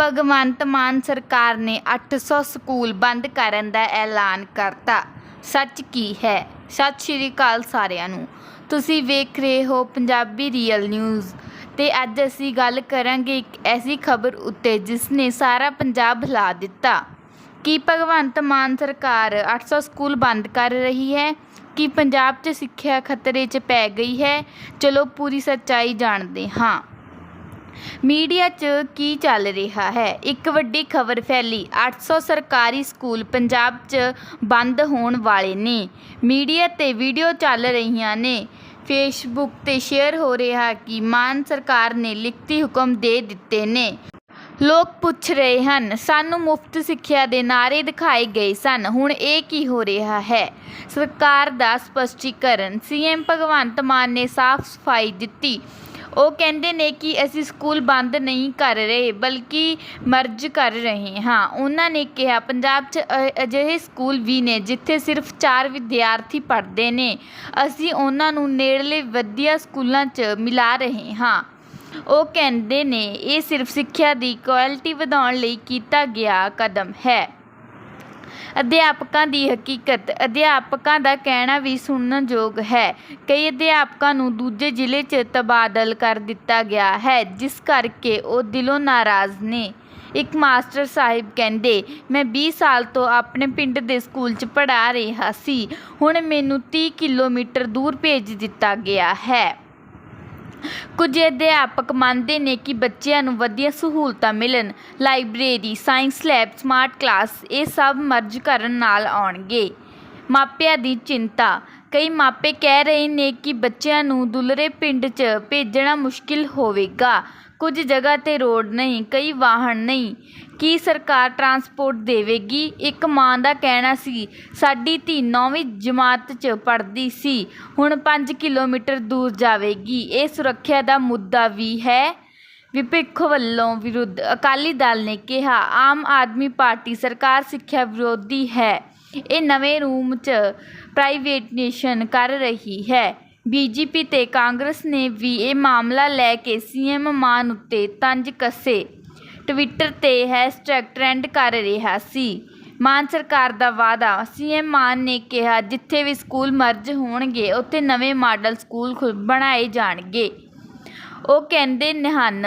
ਭਗਵੰਤ ਮਾਨ ਸਰਕਾਰ ਨੇ 800 ਸਕੂਲ ਬੰਦ ਕਰਨ ਦਾ ਐਲਾਨ ਕਰਤਾ। ਸੱਚ ਕੀ ਹੈ? ਸਤਿ ਸ਼੍ਰੀ ਅਕਾਲ ਸਾਰਿਆਂ ਨੂੰ। ਤੁਸੀਂ ਵੇਖ ਰਹੇ ਹੋ ਪੰਜਾਬੀ ਰੀਅਲ ਨਿਊਜ਼ ਤੇ ਅੱਜ ਅਸੀਂ ਗੱਲ ਕਰਾਂਗੇ ਇੱਕ ਐਸੀ ਖਬਰ ਉੱਤੇ ਜਿਸ ਨੇ ਸਾਰਾ ਪੰਜਾਬ ਹਿਲਾ ਦਿੱਤਾ। ਕੀ ਭਗਵੰਤ ਮਾਨ ਸਰਕਾਰ 800 ਸਕੂਲ ਬੰਦ ਕਰ ਰਹੀ ਹੈ? ਕੀ ਪੰਜਾਬ 'ਚ ਸਿੱਖਿਆ ਖਤਰੇ 'ਚ ਪੈ ਗਈ ਹੈ? ਚਲੋ ਪੂਰੀ ਸੱਚਾਈ ਜਾਣਦੇ ਹਾਂ। ਮੀਡੀਆ 'ਚ ਕੀ ਚੱਲ ਰਿਹਾ ਹੈ? ਇੱਕ ਵੱਡੀ ਖਬਰ ਫੈਲੀ। 800 ਸਰਕਾਰੀ ਸਕੂਲ ਪੰਜਾਬ 'ਚ ਬੰਦ ਹੋਣ ਵਾਲੇ ਨੇ। ਮੀਡੀਆ ਤੇ ਵੀਡੀਓ ਚੱਲ ਰਹੀਆਂ ਨੇ। ਫੇਸਬੁੱਕ ਤੇ ਸ਼ੇਅਰ ਹੋ ਰਿਹਾ ਕਿ ਮਾਨ ਸਰਕਾਰ ਨੇ ਲਿਖਤੀ ਹੁਕਮ ਦੇ ਦਿੱਤੇ ਨੇ। ਲੋਕ ਪੁੱਛ ਰਹੇ ਹਨ, ਸਾਨੂੰ ਮੁਫਤ ਸਿੱਖਿਆ ਦੇ ਨਾਅਰੇ ਦਿਖਾਏ ਗਏ ਸਨ, ਹੁਣ ਇਹ ਕੀ ਹੋ ਰਿਹਾ ਹੈ? ਸਰਕਾਰ ਦਾ ਸਪਸ਼ਟੀਕਰਨ, ਸੀਐਮ ਭਗਵੰਤ ਮਾਨ ਨੇ ਸਾਫ਼ ਸਫ਼ਾਈ ਦਿੱਤੀ। ਉਹ ਕਹਿੰਦੇ ਨੇ ਕਿ ਅਸੀਂ ਸਕੂਲ ਬੰਦ ਨਹੀਂ ਕਰ ਰਹੇ, ਬਲਕਿ ਮਰਜ ਕਰ ਰਹੇ ਹਾਂ। ਉਹਨਾਂ ਨੇ ਕਿਹਾ, ਪੰਜਾਬ 'ਚ ਅ- ਅਜਿਹੇ ਸਕੂਲ ਵੀ ਨੇ ਜਿੱਥੇ ਸਿਰਫ ਚਾਰ ਵਿਦਿਆਰਥੀ ਪੜ੍ਹਦੇ ਨੇ। ਅਸੀਂ ਉਹਨਾਂ ਨੂੰ ਨੇੜਲੇ ਵਧੀਆ ਸਕੂਲਾਂ 'ਚ ਮਿਲਾ ਰਹੇ ਹਾਂ। ਉਹ ਕਹਿੰਦੇ ਨੇ, ਇਹ ਸਿਰਫ ਸਿੱਖਿਆ ਦੀ ਕੁਆਲਿਟੀ ਵਧਾਉਣ ਲਈ ਕੀਤਾ ਗਿਆ ਕਦਮ ਹੈ। ਅਧਿਆਪਕਾਂ ਦੀ ਹਕੀਕਤ, ਅਧਿਆਪਕਾਂ ਦਾ ਕਹਿਣਾ ਵੀ ਸੁਣਨਯੋਗ ਹੈ। ਕਈ ਅਧਿਆਪਕਾਂ ਨੂੰ ਦੂਜੇ ਜ਼ਿਲ੍ਹੇ 'ਚ ਤਬਾਦਲ ਕਰ ਦਿੱਤਾ ਗਿਆ ਹੈ, ਜਿਸ ਕਰਕੇ ਉਹ ਦਿਲੋਂ ਨਾਰਾਜ਼ ਨੇ। ਇੱਕ ਮਾਸਟਰ ਸਾਹਿਬ ਕਹਿੰਦੇ, ਮੈਂ 20 ਸਾਲ ਤੋਂ ਆਪਣੇ ਪਿੰਡ ਦੇ ਸਕੂਲ 'ਚ ਪੜ੍ਹਾ ਰਿਹਾ ਸੀ। ਹੁਣ ਮੈਨੂੰ 30 ਕਿਲੋਮੀਟਰ ਦੂਰ ਭੇਜ ਦਿੱਤਾ ਗਿਆ ਹੈ। ਕੁਝ ਅਧਿਆਪਕ ਮੰਨਦੇ ਨੇ ਕਿ ਬੱਚਿਆਂ ਨੂੰ ਵਧੀਆ ਸਹੂਲਤਾਂ ਮਿਲਣ, library, science lab, smart class, ਇਹ ਸਭ ਮਰਜ ਕਰਨ ਨਾਲ ਆਉਣਗੇ। ਮਾਪਿਆਂ ਦੀ ਚਿੰਤਾ। ਕਈ ਮਾਪੇ ਕਹਿ ਰਹੇ ਨੇ ਕਿ ਬੱਚਿਆਂ ਨੂੰ ਦੁਲਰੇ ਪਿੰਡ 'ਚ ਭੇਜਣਾ ਮੁਸ਼ਕਿਲ ਹੋਵੇਗਾ। ਕੁਝ ਜਗ੍ਹਾ ਤੇ ਰੋਡ ਨਹੀਂ, ਕਈ ਵਾਹਨ ਨਹੀਂ। ਕੀ ਸਰਕਾਰ ਟਰਾਂਸਪੋਰਟ ਦੇਵੇਗੀ? ਇੱਕ ਮਾਂ ਦਾ ਕਹਿਣਾ ਸੀ, ਸਾਡੀ ਧੀ ਨੌਵੀਂ ਜਮਾਤ 'ਚ ਪੜ੍ਹਦੀ ਸੀ, ਹੁਣ ਪੰਜ ਕਿਲੋਮੀਟਰ ਦੂਰ ਜਾਵੇਗੀ। ਇਹ ਸੁਰੱਖਿਆ ਦਾ ਮੁੱਦਾ ਵੀ ਹੈ। ਵਿਪਖ ਵੱਲੋਂ ਵਿਰੁੱਧ, ਅਕਾਲੀ ਦਲ ਨੇ ਕਿਹਾ, ਆਮ ਆਦਮੀ ਪਾਰਟੀ ਸਰਕਾਰ ਸਿੱਖਿਆ ਵਿਰੋਧੀ ਹੈ। ਇਹ ਨਵੇਂ ਰੂਮ 'ਚ ਪ੍ਰਾਈਵੇਟੇਸ਼ਨ ਕਰ ਰਹੀ ਹੈ। ਬੀਜੇਪੀ ਤੇ ਕਾਂਗਰਸ ਨੇ ਵੀ ਇਹ ਮਾਮਲਾ ਲੈ ਕੇ ਸੀਐਮ ਮਾਨ ਉੱਤੇ ਤੰਜ ਕੱਸੇ। ਟਵਿੱਟਰ ਤੇ ਹੈਸ਼ਟੈਗ ਟ੍ਰੈਂਡ ਕਰ ਰਿਹਾ ਸੀ। ਮਾਨ ਸਰਕਾਰ ਦਾ ਵਾਅਦਾ ਸੀਐਮ ਮਾਨ ਨੇ ਕਿਹਾ, ਜਿੱਥੇ ਵੀ ਸਕੂਲ ਮਰਜ ਹੋਣਗੇ, ਉੱਥੇ ਨਵੇਂ ਮਾਡਲ ਸਕੂਲ ਖੁ- ਬਣਾਏ ਜਾਣਗੇ। ਉਹ ਕਹਿੰਦੇ ਹਨ,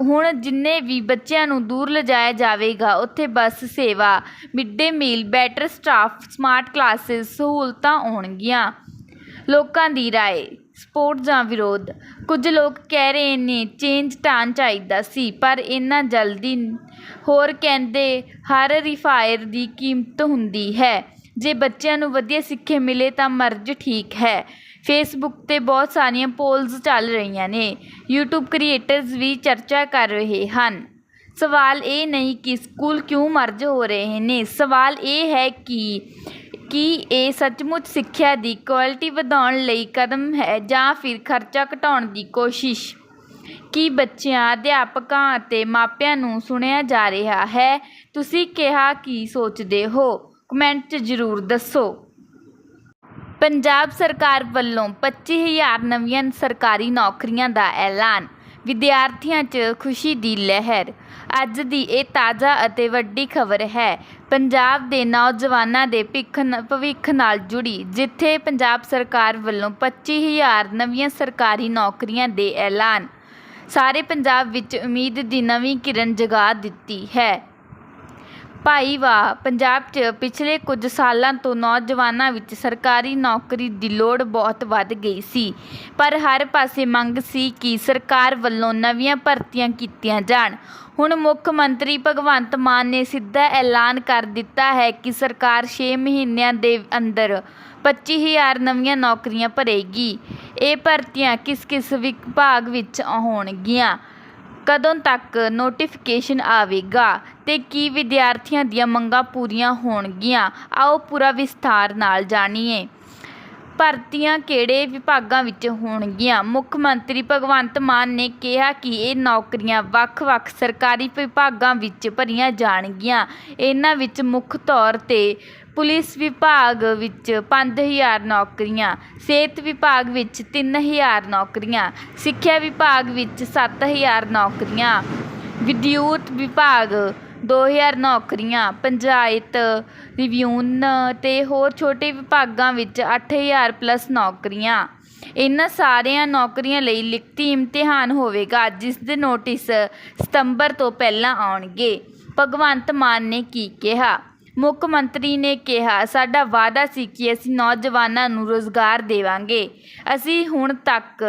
ਹੁਣ ਜਿੰਨੇ ਵੀ ਬੱਚਿਆਂ ਨੂੰ ਦੂਰ ਲਿਜਾਇਆ ਜਾਵੇਗਾ, ਉੱਥੇ ਬੱਸ ਸੇਵਾ mid day meal, better staff, smart classes ਸਹੂਲਤਾਂ ਆਉਣਗੀਆਂ ਲੋਕਾਂ ਦੀ ਰਾਏ, ਸਪੋਰਟ ਜਾਂ ਵਿਰੋਧ। ਕੁਝ ਲੋਕ ਕਹਿ ਰਹੇ ਨੇ ਚੇਂਜ ਤਾਂ ਚਾਹੀਦਾ ਸੀ, ਪਰ ਇੰਨਾ ਜਲਦੀ ਹੋਰ ਕਹਿੰਦੇ, ਹਰ ਰਿਫਾਇਰ ਦੀ ਕੀਮਤ ਹੁੰਦੀ ਹੈ। ਜੇ ਬੱਚਿਆਂ ਨੂੰ ਵਧੀਆ ਸਿੱਖਿਆ ਮਿਲੇ ਤਾਂ ਮਰਜ਼ ਠੀਕ ਹੈ। ਫੇਸਬੁੱਕ ਤੇ ਬਹੁਤ ਸਾਰੀਆਂ ਪੋਲਸ ਚੱਲ ਰਹੀਆਂ ਨੇ। ਯੂਟਿਊਬ ਕ੍ਰੀਏਟਰਸ ਵੀ ਚਰਚਾ ਕਰ ਰਹੇ ਹਨ। ਸਵਾਲ ਇਹ ਨਹੀਂ ਕਿ ਸਕੂਲ ਕਿਉਂ ਮਰਜ ਹੋ ਰਹੇ ਨੇ। ਸਵਾਲ ਇਹ ਹੈ ਕਿ ਕੀ ਇਹ ਸੱਚਮੁੱਚ ਸਿੱਖਿਆ ਦੀ ਕੁਆਲਿਟੀ ਵਧਾਉਣ ਲਈ ਕਦਮ ਹੈ ਜਾਂ ਫਿਰ ਖਰਚਾ ਘਟਾਉਣ ਦੀ ਕੋਸ਼ਿਸ਼? ਕੀ ਬੱਚਿਆਂ, ਅਧਿਆਪਕਾਂ ਅਤੇ ਮਾਪਿਆਂ ਨੂੰ ਸੁਣਿਆ ਜਾ ਰਿਹਾ ਹੈ? ਤੁਸੀਂ ਕਿਹਾ ਕੀ ਸੋਚਦੇ ਹੋ? ਕਮੈਂਟ 'ਚ ਜ਼ਰੂਰ ਦੱਸੋ। ਪੰਜਾਬ ਸਰਕਾਰ ਵੱਲੋਂ 25000 ਨਵੀਆਂ ਸਰਕਾਰੀ ਨੌਕਰੀਆਂ ਦਾ ਐਲਾਨ, ਵਿਦਿਆਰਥੀਆਂ 'ਚ ਖੁਸ਼ੀ ਦੀ ਲਹਿਰ ਅੱਜ ਦੀ ਇਹ ਤਾਜ਼ਾ ਅਤੇ ਵੱਡੀ ਖਬਰ ਹੈ। ਪੰਜਾਬ ਦੇ ਨੌਜਵਾਨਾਂ ਦੇ ਭਿੱਖ ਭਵਿੱਖ ਨਾਲ ਜੁੜੀ, ਜਿੱਥੇ ਪੰਜਾਬ ਸਰਕਾਰ ਵੱਲੋਂ 25000 ਨਵੀਆਂ ਸਰਕਾਰੀ ਨੌਕਰੀਆਂ ਦੇ ਐਲਾਨ। ਸਾਰੇ ਪੰਜਾਬ ਵਿੱਚ ਉਮੀਦ ਦੀ ਨਵੀਂ ਕਿਰਨ ਜਗਾ ਦਿੱਤੀ ਹੈ। ਭਾਈ ਵਾਹ ਪੰਜਾਬ 'ਚ ਪਿਛਲੇ ਕੁਝ ਸਾਲਾਂ ਤੋਂ ਨੌਜਵਾਨਾਂ ਵਿੱਚ ਸਰਕਾਰੀ ਨੌਕਰੀ ਦੀ ਲੋੜ ਬਹੁਤ ਵੱਧ ਗਈ ਸੀ। ਪਰ ਹਰ ਪਾਸੇ ਮੰਗ ਸੀ ਕਿ ਸਰਕਾਰ ਵੱਲੋਂ ਨਵੀਆਂ ਭਰਤੀਆਂ ਕੀਤੀਆਂ ਜਾਣ। ਹੁਣ ਮੁੱਖ ਮੰਤਰੀ ਭਗਵੰਤ ਮਾਨ ਨੇ ਸਿੱਧਾ ਐਲਾਨ ਕਰ ਦਿੱਤਾ ਹੈ ਕਿ ਸਰਕਾਰ 6 ਮਹੀਨਿਆਂ ਦੇ ਅੰਦਰ 25000 ਨਵੀਆਂ ਨੌਕਰੀਆਂ ਭਰੇਗੀ। ਇਹ ਭਰਤੀਆਂ ਕਿਸ-ਕਿਸ ਵਿਭਾਗ ਵਿੱਚ ਹੋਣਗੀਆਂ ਕਦੋਂ ਤੱਕ ਨੋਟੀਫਿਕੇਸ਼ਨ ਆਵੇਗਾ ਅਤੇ ਕੀ ਵਿਦਿਆਰਥੀਆਂ ਦੀਆਂ ਮੰਗਾਂ ਪੂਰੀਆਂ ਹੋਣਗੀਆਂ? ਆਓ ਪੂਰਾ ਵਿਸਥਾਰ ਨਾਲ ਜਾਣੀਏ। ਭਰਤੀਆਂ ਕਿਹੜੇ ਵਿਭਾਗਾਂ ਵਿੱਚ ਹੋਣਗੀਆਂ? ਮੁੱਖ ਮੰਤਰੀ ਭਗਵੰਤ ਮਾਨ ਨੇ ਕਿਹਾ ਕਿ ਇਹ ਨੌਕਰੀਆਂ ਵੱਖ-ਵੱਖ ਸਰਕਾਰੀ ਵਿਭਾਗਾਂ ਵਿੱਚ ਭਰੀਆਂ ਜਾਣਗੀਆਂ। ਇਹਨਾਂ ਵਿੱਚ ਮੁੱਖ ਤੌਰ ਤੇ ਪੁਲਿਸ ਵਿਭਾਗ ਵਿੱਚ ਪੰਜ ਹਜ਼ਾਰ ਨੌਕਰੀਆਂ, ਸਿਹਤ ਵਿਭਾਗ ਵਿੱਚ 3000 ਨੌਕਰੀਆਂ, ਸਿੱਖਿਆ ਵਿਭਾਗ ਵਿੱਚ ਸੱਤ ਹਜ਼ਾਰ ਨੌਕਰੀਆਂ। ਵਿਦਯੁਤ ਵਿਭਾਗ, ਦੋ ਹਜ਼ਾਰ ਨੌਕਰੀਆਂ। ਪੰਚਾਇਤ, ਰਿਵਿਊਨ ਅਤੇ ਹੋਰ ਛੋਟੇ ਵਿਭਾਗਾਂ ਵਿੱਚ ਅੱਠ ਹਜ਼ਾਰ ਪਲੱਸ ਨੌਕਰੀਆਂ। ਇਹਨਾਂ ਸਾਰੀਆਂ ਨੌਕਰੀਆਂ ਲਈ ਲਿਖਤੀ ਇਮਤਿਹਾਨ ਹੋਵੇਗਾ, ਜਿਸ ਦੇ ਨੋਟਿਸ ਸਤੰਬਰ ਤੋਂ ਪਹਿਲਾਂ ਆਉਣਗੇ। ਭਗਵੰਤ ਮਾਨ ਨੇ ਕੀ ਕਿਹਾ? ਮੁੱਖ ਮੰਤਰੀ ਨੇ ਕਿਹਾ, ਸਾਡਾ ਵਾਅਦਾ ਸੀ ਕਿ ਅਸੀਂ ਨੌਜਵਾਨਾਂ ਨੂੰ ਰੋਜ਼ਗਾਰ ਦੇਵਾਂਗੇ। ਅਸੀਂ ਹੁਣ ਤੱਕ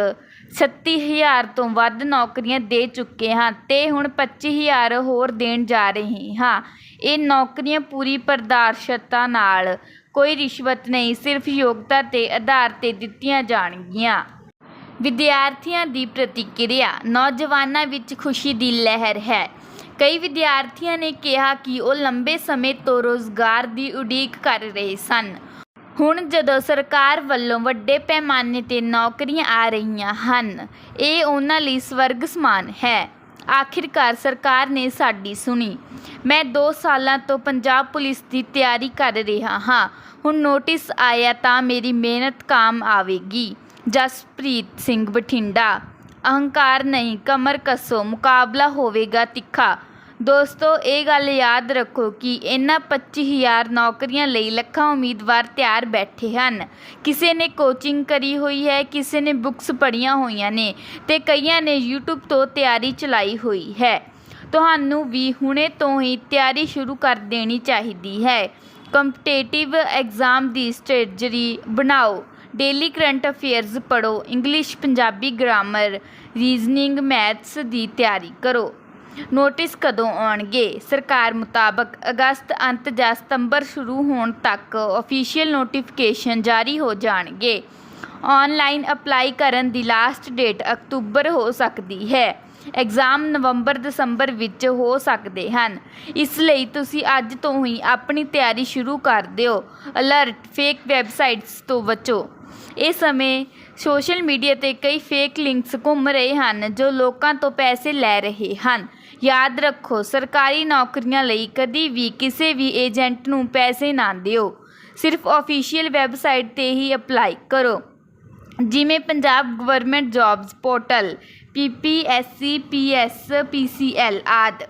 36000 ਤੋਂ ਵੱਧ ਨੌਕਰੀਆਂ ਦੇ ਚੁੱਕੇ ਹਾਂ ਤੇ ਹੁਣ 25000 ਹੋਰ ਦੇਣ ਜਾ ਰਹੇ ਹਾਂ। ਇਹ ਨੌਕਰੀਆਂ ਪੂਰੀ ਪਾਰਦਰਸ਼ਤਾ ਨਾਲ ਕੋਈ ਰਿਸ਼ਵਤ ਨਹੀਂ, ਸਿਰਫ ਯੋਗਤਾ ਦੇ ਆਧਾਰ ਤੇ ਦਿੱਤੀਆਂ ਜਾਣਗੀਆਂ। ਵਿਦਿਆਰਥੀਆਂ ਦੀ ਪ੍ਰਤੀਕਿਰਿਆ, ਨੌਜਵਾਨਾਂ ਵਿੱਚ ਖੁਸ਼ੀ ਦੀ ਲਹਿਰ ਹੈ। ਕਈ ਵਿਦਿਆਰਥੀਆਂ ਨੇ ਕਿਹਾ ਕਿ ਉਹ ਲੰਬੇ ਸਮੇਂ ਤੋਂ ਰੁਜ਼ਗਾਰ ਦੀ ਉਡੀਕ ਕਰ ਰਹੇ ਸਨ। ਹੁਣ ਜਦੋਂ ਸਰਕਾਰ ਵੱਲੋਂ ਵੱਡੇ ਪੈਮਾਨੇ ਤੇ ਨੌਕਰੀਆਂ ਆ ਰਹੀਆਂ ਹਨ, ਇਹ ਉਹਨਾਂ ਲਈ ਸਵਰਗ ਸਮਾਨ ਹੈ। ਆਖਿਰਕਾਰ ਸਰਕਾਰ ਨੇ ਸਾਡੀ ਸੁਣੀ, ਮੈਂ 2 ਸਾਲਾਂ ਤੋਂ ਪੰਜਾਬ ਪੁਲਿਸ ਦੀ ਤਿਆਰੀ ਕਰ ਰਿਹਾ ਹਾਂ। ਹੁਣ ਨੋਟਿਸ ਆਇਆ ਤਾਂ ਮੇਰੀ ਮਿਹਨਤ ਕਾਮ ਆਵੇਗੀ। ਜਸਪ੍ਰੀਤ ਸਿੰਘ ਬਠਿੰਡਾ, ਅਹੰਕਾਰ ਨਹੀਂ, ਕਮਰ ਕੱਸੋ, ਮੁਕਾਬਲਾ ਹੋਵੇਗਾ ਤਿੱਖਾ। ਦੋਸਤੋ, ਇਹ ਗੱਲ ਯਾਦ ਰੱਖੋ ਕਿ ਇਹਨਾਂ 25000 ਨੌਕਰੀਆਂ ਲਈ ਲੱਖਾਂ ਉਮੀਦਵਾਰ ਤਿਆਰ ਬੈਠੇ ਹਨ। ਕਿਸੇ ਨੇ ਕੋਚਿੰਗ ਕਰੀ ਹੋਈ ਹੈ, ਕਿਸੇ ਨੇ ਬੁੱਕਸ ਪੜ੍ਹੀਆਂ ਹੋਈਆਂ ਨੇ ਤੇ ਕਈਆਂ ਨੇ YouTube ਤੋਂ ਤਿਆਰੀ ਚਲਾਈ ਹੋਈ ਹੈ। ਤੁਹਾਨੂੰ ਵੀ ਹੁਣੇ ਤੋਂ ਹੀ ਤਿਆਰੀ ਸ਼ੁਰੂ ਕਰ ਦੇਣੀ ਚਾਹੀਦੀ ਹੈ। ਕੰਪੀਟੀਟਿਵ ਐਗਜ਼ਾਮ ਦੀ ਸਟ੍ਰੈਟਜੀ ਬਣਾਓ। ਡੇਲੀ ਕਰੰਟ ਅਫੇਅਰਸ ਪੜ੍ਹੋ। English Punjabi grammar reasoning maths ਦੀ ਤਿਆਰੀ ਕਰੋ। ਨੋਟਿਸ ਕਦੋਂ ਆਉਣਗੇ? ਸਰਕਾਰ ਮੁਤਾਬਕ ਅਗਸਤ ਅੰਤ ਜਾਂ ਸਤੰਬਰ ਸ਼ੁਰੂ ਹੋਣ ਤੱਕ ਅਫੀਸ਼ੀਅਲ ਨੋਟੀਫਿਕੇਸ਼ਨ ਜਾਰੀ ਹੋ ਜਾਣਗੇ। ਆਨਲਾਈਨ ਅਪਲਾਈ ਕਰਨ ਦੀ ਲਾਸਟ ਡੇਟ ਅਕਤੂਬਰ ਹੋ ਸਕਦੀ ਹੈ। ਐਗਜ਼ਾਮ ਨਵੰਬਰ ਦਸੰਬਰ ਵਿੱਚ ਹੋ ਸਕਦੇ ਹਨ। ਇਸ ਲਈ ਤੁਸੀਂ ਅੱਜ ਤੋਂ ਹੀ ਆਪਣੀ ਤਿਆਰੀ ਸ਼ੁਰੂ ਕਰ ਦਿਓ। ਅਲਰਟ ਫੇਕ ਵੈਬਸਾਈਟਸ ਤੋਂ ਬਚੋ। ਇਹ ਸਮੇਂ ਸੋਸ਼ਲ ਮੀਡੀਆ ਤੇ ਕਈ ਫੇਕ ਲਿੰਕਸ ਘੁੰਮ ਰਹੇ ਹਨ ਜੋ ਲੋਕਾਂ ਤੋਂ ਪੈਸੇ ਲੈ ਰਹੇ ਹਨ। ਯਾਦ ਰੱਖੋ, ਸਰਕਾਰੀ ਨੌਕਰੀਆਂ ਲਈ ਕਦੀ ਵੀ ਕਿਸੇ ਵੀ ਏਜੰਟ ਨੂੰ ਪੈਸੇ ਨਾ ਦਿਓ। ਸਿਰਫ ਅਫੀਸ਼ੀਅਲ ਵੈਬਸਾਈਟ ਤੇ ਹੀ ਅਪਲਾਈ ਕਰੋ। ਜਿਵੇਂ Punjab government jobs portal P P S C P S P C PCL ਆਦਿ।